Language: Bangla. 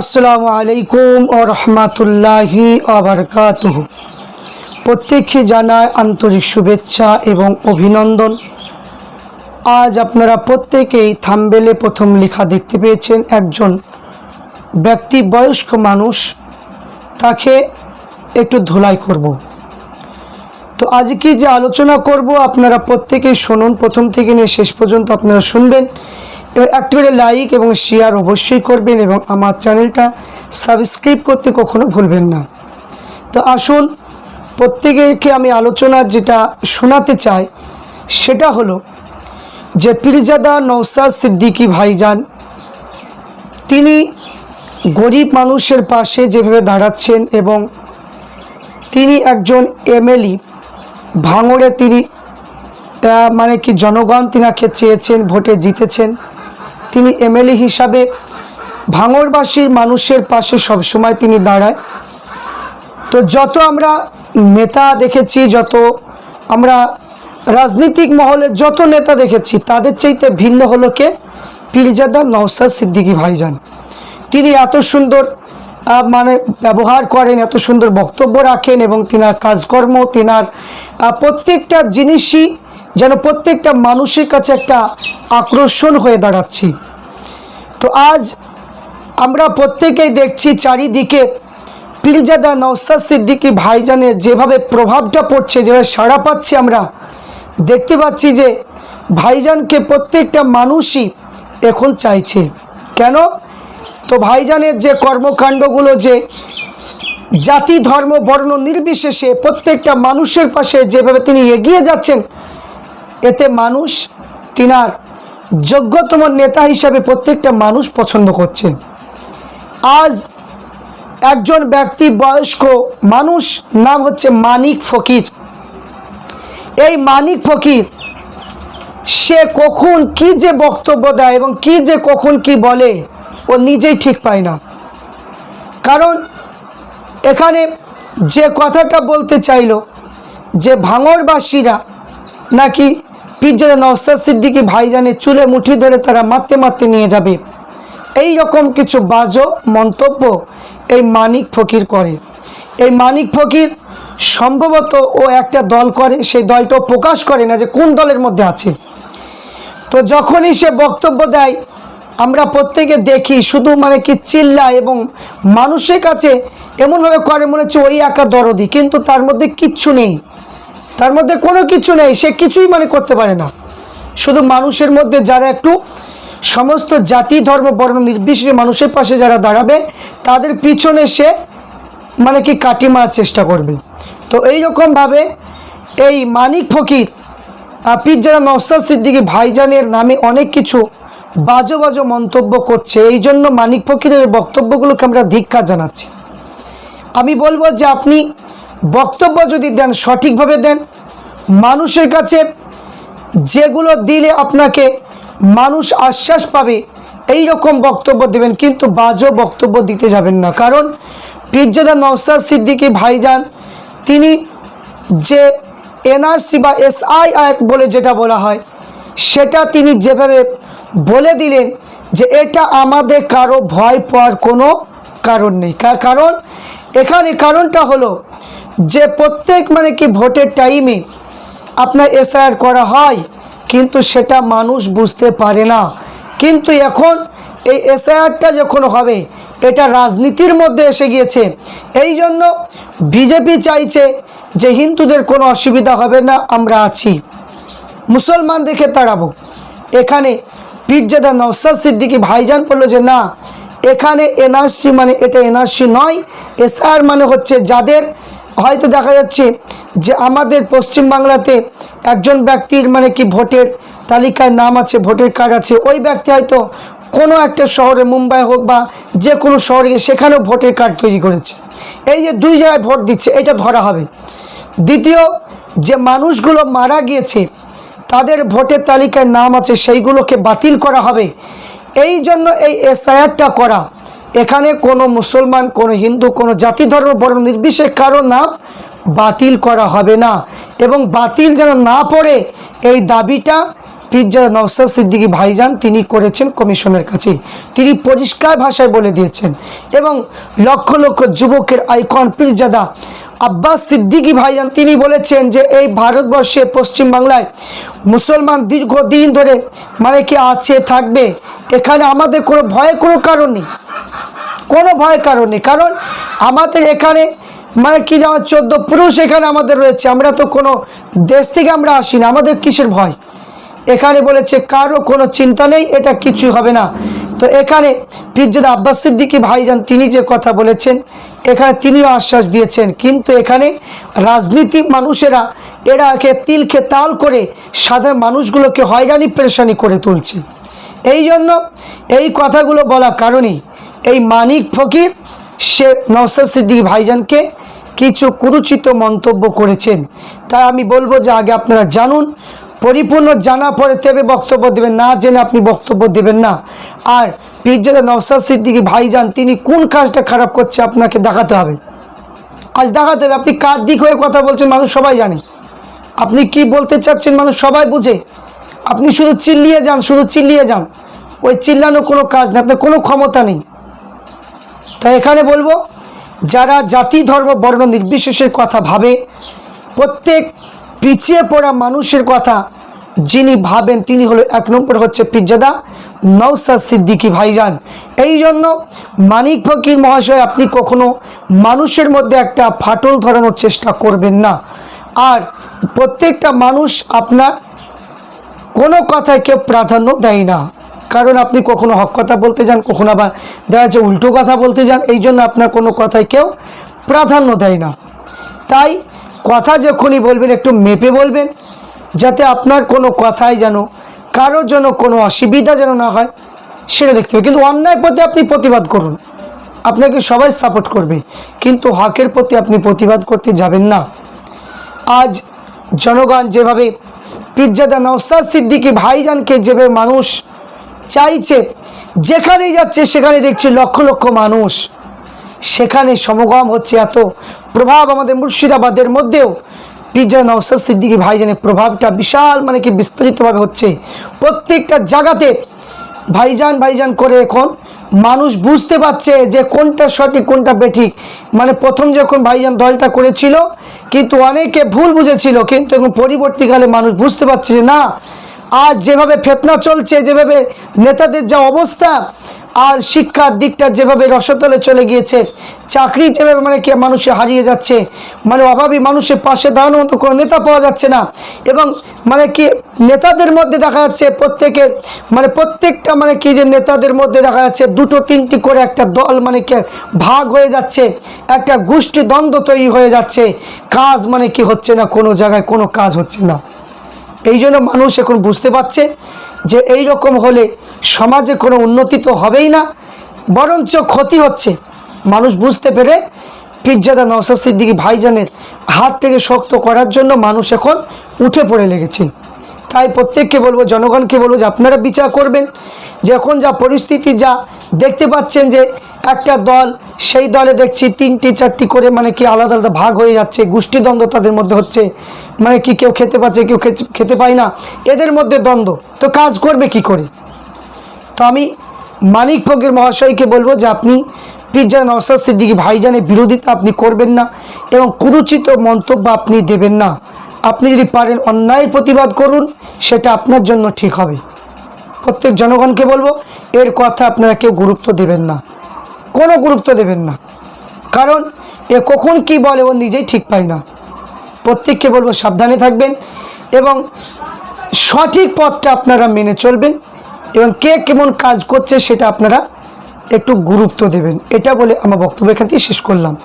আসসালামু আলাইকুম ও রহমাতুল্লাহি আবরকাতুহ প্রত্যেককে জানায় আন্তরিক শুভেচ্ছা এবং অভিনন্দন। আজ আপনারা প্রত্যেকেই থাম্বেলে প্রথম লেখা দেখতে পেয়েছেন একজন ব্যক্তি বয়স্ক মানুষ। তাকে একটু ধোলাই করব। তো আজকে যে আলোচনা করব, আপনারা প্রত্যেকেই শুনুন। প্রথম থেকে নিয়ে শেষ পর্যন্ত আপনারা শুনবেন। একটু লাইক এবং শেয়ার অবশ্যই করবেন এবং আমার চ্যানেলটা সাবস্ক্রাইব করতে কখনো ভুলবেন না। তো আসুন, প্রত্যেকেকে আমি আলোচনা যেটা শোনাতে চাই, সেটা হলো যে পীরজাদা নৌসাদ সিদ্দিকী ভাইজান, তিনি গরিব মানুষের পাশে যেভাবে দাঁড়াচ্ছেন এবং তিনি একজন এমএলই ভাঙড়ে তিনি মানে কি জনগণ তিনাকে চেয়েছেন, ভোটে জিতেছেন। তিনি এমএলএ হিসাবে ভাঙড়বাসীর মানুষের পাশে সবসময় তিনি দাঁড়ায়। তো যত আমরা নেতা দেখেছি, যত আমরা রাজনৈতিক মহলে যত নেতা দেখেছি, তাদের চাইতে ভিন্ন হলো কে? পীরজাদা নওসাদ সিদ্দিকী ভাইজান। তিনি এত সুন্দর মানে ব্যবহার করেন, এত সুন্দর বক্তব্য রাখেন এবং তিনার কাজকর্ম, তিনার প্রত্যেকটা জিনিসই যেন প্রত্যেকটা মানুষের কাছে একটা আকর্ষণ হয়ে দাঁড়াচ্ছি। তো আজ আমরা প্রত্যেকেই দেখছি চারিদিকে পীরজাদা নওসাদ সিদ্দিকী ভাইজানের যেভাবে প্রভাবটা পড়ছে, যেভাবে সাড়া পাচ্ছি আমরা, দেখতে পাচ্ছি যে ভাইজানকে প্রত্যেকটা মানুষই এখন চাইছে। কেন? তো ভাইজানের যে কর্মকাণ্ডগুলো, যে জাতি, ধর্ম, বর্ণ নির্বিশেষে প্রত্যেকটা মানুষের পাশে যেভাবে তিনি এগিয়ে যাচ্ছেন, এতে মানুষ তিনার যোগ্যতম নেতা হিসাবে প্রত্যেকটা মানুষ পছন্দ করছে আজ একজন ব্যক্তি বয়স্ক মানুষ, নাম হচ্ছে মানিক ফকির। এই মানিক ফকির, সে কখন কি যে বক্তব্য দেয় এবং কি যে কখন কি বলে, ও নিজেই ঠিক পায় না। কারণ এখানে যে কথাটা বলতে চাইলো, যে ভাঙরবাসীরা নাকি পিজ্জা নওসাদ সিদ্দিকী ভাইজানের চুলে মুঠি ধরে তারা মারতে মারতে নিয়ে যাবে। এই রকম কিছু বাজো মন্তব্য এই মানিক ফকির করে। এই মানিক ফকির সম্ভবত ও একটা দল করে, সেই দলটাও প্রকাশ করে না যে কোন দলের মধ্যে আছে। তো যখনই সে বক্তব্য দেয়, আমরা প্রত্যেকে দেখি শুধু মানে কি চিল্লা এবং মানুষের কাছে এমনভাবে করে মনে হচ্ছে ওই একা দরদি, কিন্তু তার মধ্যে কিচ্ছু নেই। তার মধ্যে কোনো কিছু নেই, সে কিছুই মানে করতে পারে না। শুধু মানুষের মধ্যে যারা একটু সমস্ত জাতি, ধর্ম, বর্ণ নির্বিশেষে মানুষের পাশে যারা দাঁড়াবে, তাদের পিছনে সে মানে কি কাটি মারার চেষ্টা করবে। তো এই রকমভাবে এই মানিক ফকির আপির যারা নওসাদ সিদ্দিকী ভাইজানের নামে অনেক কিছু বাজো বাজো মন্তব্য করছে। এই জন্য মানিক ফকিরের বক্তব্যগুলোকে আমরা ধিক্ষা জানাচ্ছি। আমি বলব যে আপনি বক্তব্য যদি দেন, সঠিকভাবে দেন, মানুষের কাছে যেগুলো দিলে আপনাকে মানুষ আশ্বাস পাবে এই রকম বক্তব্য দেবেন, কিন্তু বাজো বক্তব্য দিতে যাবেন না। কারণ পীরজাদা নওসাদ সিদ্দিকী ভাইজান, তিনি যে এনআরসি বা এসআই আয়াত বলে যেটা বলা হয়, সেটা তিনি যেভাবে বলে দিলেন যে এটা আমাদের কারও ভয় পাওয়ার কোনো কারণ নেই। কার- কারণ, এখানে কারণটা হলো যে প্রত্যেক মানে কি ভোটের টাইমে আপনার এসআইআর করা হয়, কিন্তু সেটা মানুষ বুঝতে পারে না। কিন্তু এখন এই এসআইআরটা যখন হবে, এটা রাজনীতির মধ্যে এসে গিয়েছে। এই জন্য বিজেপি চাইছে যে হিন্দুদের কোনো অসুবিধা হবে না, আমরা আছি। মুসলমান দেখে তাড়াবো। এখানে পীরজাদা নওসাদ সিদ্দিকী ভাইজান বলল যে, না, এখানে এনআরসি মানে এটা এনআরসি নয় এসআর মানে হচ্ছে যাদের হয়তো দেখা যাচ্ছে যে আমাদের পশ্চিমবাংলাতে একজন ব্যক্তির মানে কি ভোটের তালিকায় নাম আছে, ভোটের কার্ড আছে, ওই ব্যক্তি হয়তো কোনো একটা শহরে, মুম্বাই হোক বা যে কোনো শহরে সেখানেও ভোটের কার্ড তৈরি করেছে। এই যে দুই জায়গায় ভোট দিচ্ছে, এটা ধরা হবে। দ্বিতীয়, যে মানুষগুলো মারা গিয়েছে, তাদের ভোটের তালিকায় নাম আছে, সেইগুলোকে বাতিল করা হবে। এই জন্য এই এসআইআরটা করা এখানে কোনো মুসলমান, কোনো হিন্দু, কোনো জাতি, ধর্ম, বর্ণ নির্বিশেষ কারও নাম বাতিল করা হবে না। এবং বাতিল যেন না পড়ে, এই দাবিটা পিজ্জা নওসাদ সিদ্দিকী ভাইজান তিনি করেছেন কমিশনের কাছে। তিনি পরিষ্কার ভাষায় বলে দিয়েছেন। এবং লক্ষ লক্ষ যুবকের আইকন পীরজাদা আব্বাস সিদ্দিকী ভাইজান তিনি বলেছেন যে, এই ভারতবর্ষে পশ্চিমবাংলায় মুসলমান দীর্ঘদিন ধরে মানে কি আছে, থাকবে? এখানে আমাদের কোনো ভয়ের কোনো কারণ নেই। কোনো ভয় কারণ নেই। কারণ আমাদের এখানে মানে কি যেমন চোদ্দ পুরুষ এখানে আমাদের রয়েছে, আমরা তো কোনো দেশ থেকে আমরা আসি না আমাদের কিসের ভয়? এখানে বলেছে, কারও কোনো চিন্তা নেই, এটা কিছুই হবে না। তো এখানে পিজ্জাদ আব্বাস সিদ্দিকি ভাইজান, তিনি যে কথা বলেছেন, এখানে তিনিও আশ্বাস দিয়েছেন। কিন্তু এখানে রাজনীতি মানুষেরা, এরা একে তিলকে তাল করে সাধারণ মানুষগুলোকে হয়রানি, পেরেশানি করে তুলছে। এই জন্য এই কথাগুলো বলা কারণেই এই মানিক ফকির, সে নওসাদ সিদ্দিক ভাইজানকে কিছু কুরুচিত মন্তব্য করেছেন। তাই আমি বলব যে আগে আপনারা জানুন, পরিপূর্ণ জানা পরে তবে বক্তব্য দেবেন না, জেনে আপনি বক্তব্য দেবেন না। আর পিজ্জাদা নওসাদ সিদ্দিকি ভাইজান, তিনি কোন কাজটা খারাপ করছে আপনাকে দেখাতে হবে? আজ দেখাতে হবে। আপনি কার দিক হয়ে কথা বলছেন মানুষ সবাই জানে। আপনি কি বলতে চাচ্ছেন মানুষ সবাই বুঝে। আপনি শুধু চিল্লিয়ে যান, শুধু চিল্লিয়ে যান। ওই চিল্লানো কোনো কাজ নেই, আপনার কোনো ক্ষমতা নেই। তাই এখানে বলব, যারা জাতি, ধর্ম, বর্ণ নির্বিশেষের কথা ভাবে, প্রত্যেক পিছিয়ে পড়া মানুষের কথা যিনি ভাবেন তিনি হলো এক নম্বর হচ্ছে পিজ্জাদা নৌসাদ সিদ্দিকি ভাইজান। এই জন্য মানিক ফকির মহাশয় আপনি কখনো মানুষের মধ্যে একটা ফাটল ধরানোর চেষ্টা করবেন না। আর প্রত্যেকটা মানুষ আপনার কোনো কথায় কেউ প্রাধান্য দেয় না। কারণ আপনি কখনো হক কথা বলতে যান, কখনো আবার দেখা যাচ্ছে উল্টো কথা বলতে যান, এই জন্য আপনার কোনো কথায় কেউ প্রাধান্য দেয় না। তাই কথা যখনই বলবেন, একটু মেপে বলবেন, যাতে আপনার কোনো কথাই যেন, কারোর জন্য কোনো অসুবিধা যেন না হয়, সেটা দেখতে হবে। কিন্তু অন্যায় প্রতি আপনি প্রতিবাদ করুন। আপনাকে সবাই সাপোর্ট করবে। কিন্তু হকের প্রতি আপনি প্রতিবাদ করতে যাবেন না। আজ জনগণ যেভাবে পিজ্জাদা নওসাদ সিদ্দিকি ভাইজানকে যেভাবে মানুষ চাইছে, যেখানেই যাচ্ছে সেখানে দেখছি লক্ষ লক্ষ মানুষ। সেখানে সমাগম হচ্ছে এত প্রভাব আমাদের মুর্শিদাবাদের মধ্যেও। পিজ্জা নওসাদ সিদ্দিকি ভাইজানের প্রভাবটা বিশাল মানে কি বিস্তারিতভাবে হচ্ছে। প্রত্যেকটা জায়গাতে ভাইজান ভাইজান করে এখন মানুষ বুঝতে পারছে যে কোনটা সঠিক, কোনটা বেঠিক। মানে প্রথম যখন ভাইজান দলটা করেছিল, কিন্তু অনেকে ভুল বুঝেছিল, কিন্তু এখন পরবর্তীকালে মানুষ বুঝতে পারছে যে না আজ যেভাবে ফেতনা চলছে, যেভাবে নেতাদের যা অবস্থা আর শিক্ষার দিকটা যেভাবে রসতলে চলে গিয়েছে, চাকরি যেভাবে মানে কি মানুষে হারিয়ে যাচ্ছে মানে অভাবী মানুষের পাশে দাঁড়ানোর মতো কোনো নেতা পাওয়া যাচ্ছে না। এবং মানে কি নেতাদের মধ্যে দেখা যাচ্ছে প্রত্যেকের মানে প্রত্যেকটা মানে কি যে নেতাদের মধ্যে দেখা যাচ্ছে দুটো তিনটি করে একটা দল মানে কি ভাগ হয়ে যাচ্ছে, একটা গোষ্ঠী দ্বন্দ্ব তৈরি হয়ে যাচ্ছে। কাজ মানে কি হচ্ছে না, কোনো জায়গায় কোনো কাজ হচ্ছে না। এই জন্য মানুষ এখন বুঝতে পারছে যে এই রকম হলে সমাজে কোনো উন্নতি তো হবেই না, বরঞ্চ ক্ষতি হচ্ছে। মানুষ বুঝতে পেরে পিজ্জাদা নওসাদ সিদ্দিকি ভাইজানের হাত থেকে শক্ত করার জন্য মানুষ এখন উঠে পড়ে লেগেছে। তাই প্রত্যেককে বলব, জনগণকে বলব যে আপনারা বিচার করবেন। যে এখন যা পরিস্থিতি যা দেখতে পাচ্ছেন যে একটা দল, সেই দলে দেখছি তিনটি, চারটি করে মানে কি আলাদা আলাদা ভাগ হয়ে যাচ্ছে, গোষ্ঠীদ্বন্দ্ব তাদের মধ্যে হচ্ছে। মানে কি কেউ খেতে পাচ্ছে, কেউ খেতে- খেতে পায় না। এদের মধ্যে দ্বন্দ্ব। তো কাজ করবে কি করে? তো আমি মানিক ফকির মহাশয়কে বলব যে আপনি পিজ্জা নওসাদ সিদ্দিকি ভাইজানের বিরোধিতা আপনি করবেন না এবং কুরুচিত মন্তব্য আপনি দেবেন না। আপনি যদি পারেন অন্যায় প্রতিবাদ করুন, সেটা আপনার জন্য ঠিক হবে। প্রত্যেক জনগণকে বলব, এর কথা আপনারা কেউ গুরুত্ব দেবেন না। কোনো গুরুত্ব দেবেন না। কারণ এ কখন কি বলে ও নিজেই ঠিক পায় না। প্রত্যেককে বলব সাবধানে থাকবেন এবং সঠিক পথটা আপনারা মেনে চলবেন এবং কে কেমন কাজ করছে সেটা আপনারা একটু গুরুত্ব দেবেন। এটা বলে আমার বক্তব্য এখান থেকে শেষ করলাম।